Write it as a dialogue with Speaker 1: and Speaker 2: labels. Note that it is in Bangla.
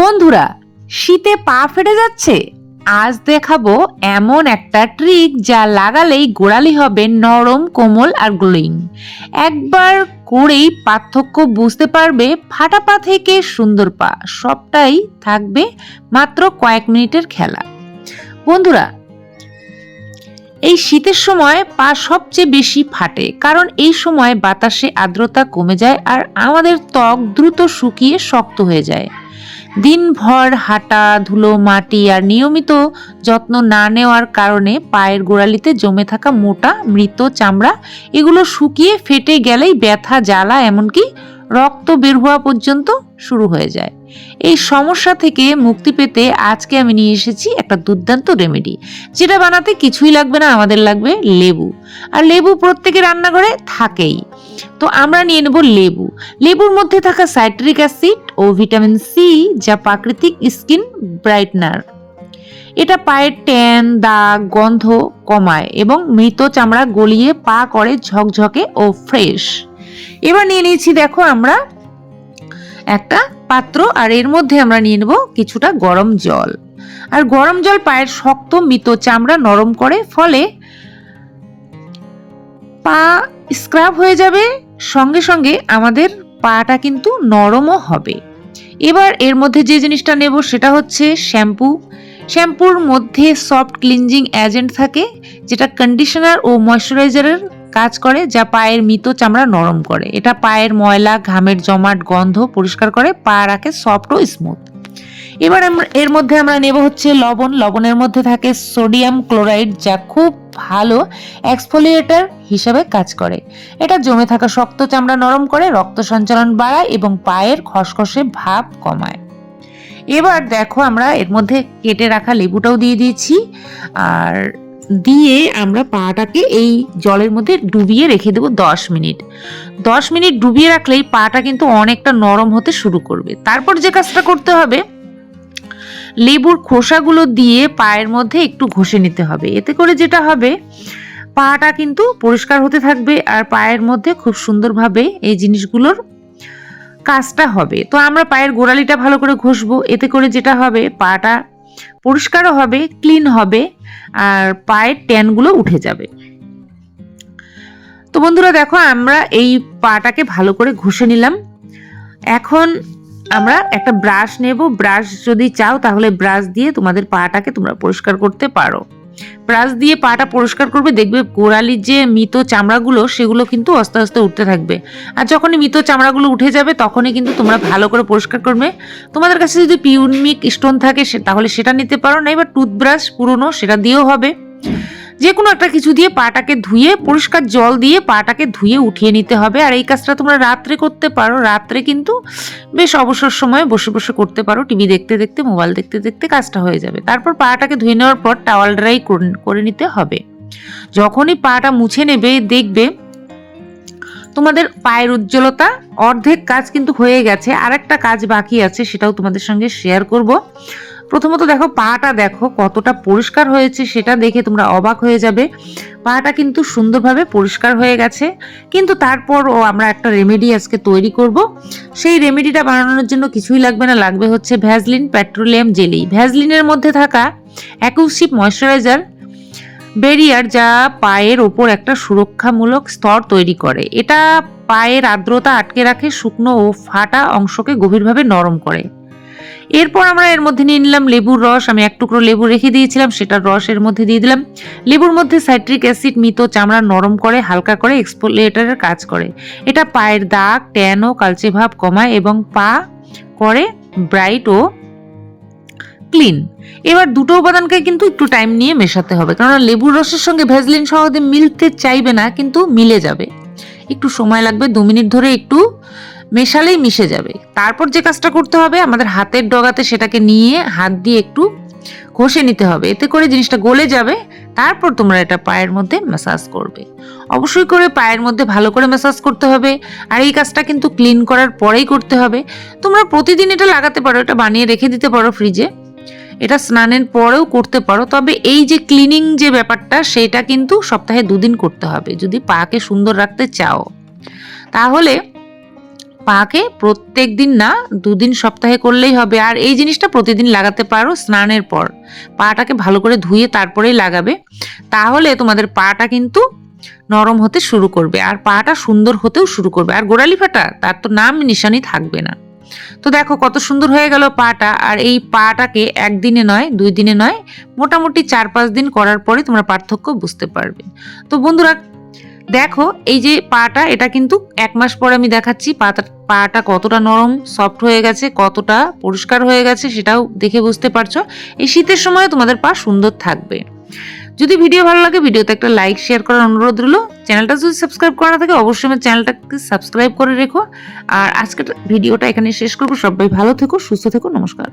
Speaker 1: বন্ধুরা, শীতে পা ফেটে যাচ্ছে? আজ দেখাবো এমন একটা ট্রিক যা লাগালেই গোড়ালি হবে নরম, কোমল আর গ্লোয়িং একবার করেই পার্থক্য বুঝতে পারবে ফাটা পা থেকে সুন্দর পা। সবটাই থাকবে মাত্র কয়েক মিনিটের খেলা। বন্ধুরা, এই শীতের সময় পা সবচেয়ে বেশি ফাটে, কারণ এই সময় বাতাসে আর্দ্রতা কমে যায় আর আমাদের ত্বক দ্রুত শুকিয়ে শক্ত হয়ে যায়। দিনভর হাঁটা, ধুলো, মাটি আর নিয়মিত যত্ন না নেওয়ার কারণে পায়ের গোড়ালিতে জমে থাকা মোটা, মৃত চামড়া, এগুলো শুকিয়ে ফেটে গেলেই ব্যথা, জ্বালা এমনকি রক্ত বের হওয়া পর্যন্ত শুরু হয়ে যায়। এই সমস্যা থেকে মুক্তি পেতে আজকে আমি নিয়ে এসেছি একটা দুর্দান্ত রেমেডি যেটা বানাতে কিছুই লাগবে না, আমাদের লাগবে লেবু। আর লেবু প্রত্যেকের রান্নাঘরে থাকেই। তো আমরা নিয়ে নেব লেবু। লেবুর মধ্যে থাকা সাইট্রিক অ্যাসিড ও ভিটামিন সি যা প্রাকৃতিক স্কিন ব্রাইটনার। এটা পায়ের ট্যান, দাগ, গন্ধ কমায় এবং মৃত চামড়া গলিয়ে পা করে ঝকঝকে ও ফ্রেশ। এবার নিয়ে নিয়েছি, দেখো আমরা একটা পাত্র, আর এর মধ্যে আমরা নিয়ে নেব কিছুটা গরম জল। আর গরম জল পায়ের শক্ত মৃত চামড়া নরম করে, ফলে পা স্ক্রাব হয়ে যাবে সঙ্গে সঙ্গে আমাদের পাটা কিন্তু নরমও হবে। এবার এর মধ্যে যে জিনিসটা নেব সেটা হচ্ছে শ্যাম্পু। শ্যাম্পুর মধ্যে সফট ক্লিনজিং এজেন্ট থাকে, যেটা কন্ডিশনার ও ময়শ্চারাইজারের কাজ করে, যা পায়ের মৃত চামড়া নরম করে। এটা পায়ের ময়লা, ঘামের জমাট, গন্ধ পরিষ্কার করে, পা রাখে সফট ও স্মুথ। এবার এর মধ্যে আমরা নেব হচ্ছে লবণ। লবণের মধ্যে থাকে সোডিয়াম ক্লোরাইড যা খুব ভালো এক্সফোলিয়েটর হিসাবে কাজ করে। এটা জমে থাকা শক্ত চামড়া নরম করে রক্ত সঞ্চালন বাড়ায় এবং পায়ের খসখসে ভাব কমায়। এবার দেখো আমরা এর মধ্যে কেটে রাখা লেবুটাও দিয়ে দিয়েছি। আর দিয়ে আমরা পাটাকে এই জলের মধ্যে ডুবিয়ে রেখে দেবো দশ মিনিট। দশ মিনিট ডুবিয়ে রাখলেই পাটা কিন্তু অনেকটা নরম হতে শুরু করবে। তারপর যে কাজটা করতে হবে লেবুর খোসাগুলো দিয়ে পায়ের মধ্যে একটু ঘষে নিতে হবে। এতে করে যেটা হবে, পাটা কিন্তু পরিষ্কার হতে থাকবে আর পায়ের মধ্যে খুব সুন্দরভাবে এই জিনিসগুলোর কাজটা হবে। তো আমরা পায়ের গোড়ালিটা ভালো করে ঘষবো। এতে করে যেটা হবে, পাটা পরিষ্কারও হবে, ক্লিন হবে আর পায়ের ট্যানগুলো উঠে যাবে। তো বন্ধুরা দেখো, আমরা এই পাটাকে ভালো করে ঘষে নিলাম। এখন আমরা একটা ব্রাশ নেব। ব্রাশ যদি চাও, তাহলে ব্রাশ দিয়ে তোমাদের পাটাকে তোমরা পরিষ্কার করতে পারো। ব্রাশ দিয়ে পাটা পরিষ্কার করবে, দেখবে গোড়ালির যে মৃত চামড়াগুলো, সেগুলো কিন্তু আস্তে আস্তে উঠতে থাকবে। আর যখনই মৃত চামড়াগুলো উঠে যাবে, তখনই কিন্তু তোমরা ভালো করে পরিষ্কার করবে। তোমাদের কাছে যদি পিউনমিক স্টোন থাকে তাহলে সেটা নিতে পারো না এবার টুথব্রাশ পুরনো, সেটা দিয়েও হবে। যে কোনো একটা কিছু দিয়ে পাটাকে ধুয়ে, পরিষ্কার জল দিয়ে পাটাকে ধুয়ে উঠিয়ে নিতে হবে। আর এই কাজটা তোমরা রাত্রে করতে পারো। রাত্রে কিন্তু বেশ অবসর সময়ে বসে বসে করতে পারো। টিভি দেখতে দেখতে, মোবাইল দেখতে দেখতে কাজটা হয়ে যাবে। তারপর পাটাকে ধুয়ে নেওয়ার পর টাওয়াল ড্রাই করে নিতে হবে। যখনই পাটা মুছে নেবে, দেখবে তোমাদের পায়ের উজ্জ্বলতা, অর্ধেক কাজ কিন্তু হয়ে গেছে। আর একটা কাজ বাকি আছে, সেটাও তোমাদের সঙ্গে শেয়ার করব। প্রথমত দেখো, পাটা দেখো, কতটা পরিষ্কার হয়েছে সেটা দেখে তোমরা অবাক হয়ে যাবে। পাটা কিন্তু সুন্দরভাবে পরিষ্কার হয়ে গেছে। কিন্তু তারপর ও আমরা একটা রেমেডি আজকে তৈরি করব। সেই রেমেডিটা বানানোর জন্য কিছুই লাগবে না, লাগবে হচ্ছে ভ্যাজলিন পেট্রোলিয়াম জেলি ভ্যাজলিনের মধ্যে থাকা অ্যাকুসিপ ময়শ্চারাইজার ব্যারিয়ার যা পায়ের ওপর একটা সুরক্ষামূলক স্তর তৈরি করে। এটা পায়ের আর্দ্রতা আটকে রাখে, শুকনো ও ফাটা অংশকে গভীরভাবে নরম করে। এরপর আমরা এর মধ্যে নিয়ে নিলাম লেবুর রস। আমি এক টুকরো লেবু রেখে দিয়েছিলাম, সেটার রস এর মধ্যে দিয়ে দিলাম। লেবুর মধ্যে সাইট্রিক অ্যাসিড, মৃত চামড়া নরম করে, হালকা করে এক্সপোলিয়েটারের কাজ করে। এটা পায়ের দাগ, ট্যান ও কালচে ভাব কমায় এবং পা করে ব্রাইট ও ক্লিন। এবার দুটো উপাদানকে কিন্তু একটু টাইম নিয়ে মেশাতে হবে কারণ লেবুর রসের সঙ্গে ভেজলিন সহজে মিলতে চাইবে না, কিন্তু মিলে যাবে। একটু সময় লাগবে, দু মিনিট ধরে একটু মেশালেই মিশে যাবে। তারপর যে কাজটা করতে হবে, আমাদের হাতের ডগাতে সেটাকে নিয়ে হাত দিয়ে একটু ঘষে নিতে হবে। এতে করে জিনিসটা গলে যাবে। তারপর তোমরা এটা পায়ের মধ্যে ম্যাসাজ করবে। অবশ্যই করে পায়ের মধ্যে ভালো করে ম্যাসাজ করতে হবে। আর এই কাজটা কিন্তু ক্লিন করার পরেই করতে হবে। তোমরা প্রতিদিন এটা লাগাতে পারো, এটা বানিয়ে রেখে দিতে পারো ফ্রিজে এটা স্নানের পরেও করতে পারো। তবে এই যে ক্লিনিং যে ব্যাপারটা, সেটা কিন্তু সপ্তাহে দুদিন করতে হবে। যদি পাকে সুন্দর রাখতে চাও। তাহলে পাকে প্রত্যেক দিন না দুদিন সপ্তাহে করলেই হবে। আর এই জিনিসটা প্রতিদিন লাগাতে পারো স্নানের পর। পাটাকে ভালো করে ধুয়ে তারপরেই লাগাবে। তাহলে তোমাদের পাটা কিন্তু নরম হতে শুরু করবে আর পাটা সুন্দর হতেও শুরু করবে। আর গোড়ালি ফাটা, তার তো নাম নিশানি থাকবে না। তো দেখো কত সুন্দর হয়ে গেল পাটা। আর এই পাটাকে একদিনে নয়, দুই দিনে নয়, মোটামুটি চার পাঁচ দিন করার পরে তোমরা পার্থক্য বুঝতে পারবে। তো বন্ধুরা দেখো, এই যে পাটা, এটা কিন্তু এক মাস পরে আমি দেখাচ্ছি। পাটা কতটা নরম সফট হয়ে গেছে, কতটা পরিষ্কার হয়ে গেছে সেটাও দেখে বুঝতে পারছ। এই শীতের সময় তোমাদের পা সুন্দর থাকবে। যদি ভিডিও ভালো লাগে, ভিডিওতে একটা লাইক শেয়ার করার অনুরোধ রইল। চ্যানেলটা যদি সাবস্ক্রাইব করা থাকে, অবশ্যই আমার চ্যানেলটাকে সাবস্ক্রাইব করে রেখো। আর আজকের ভিডিওটা এখানে শেষ করব। সবাই ভালো থেকো, সুস্থ থেকো, নমস্কার।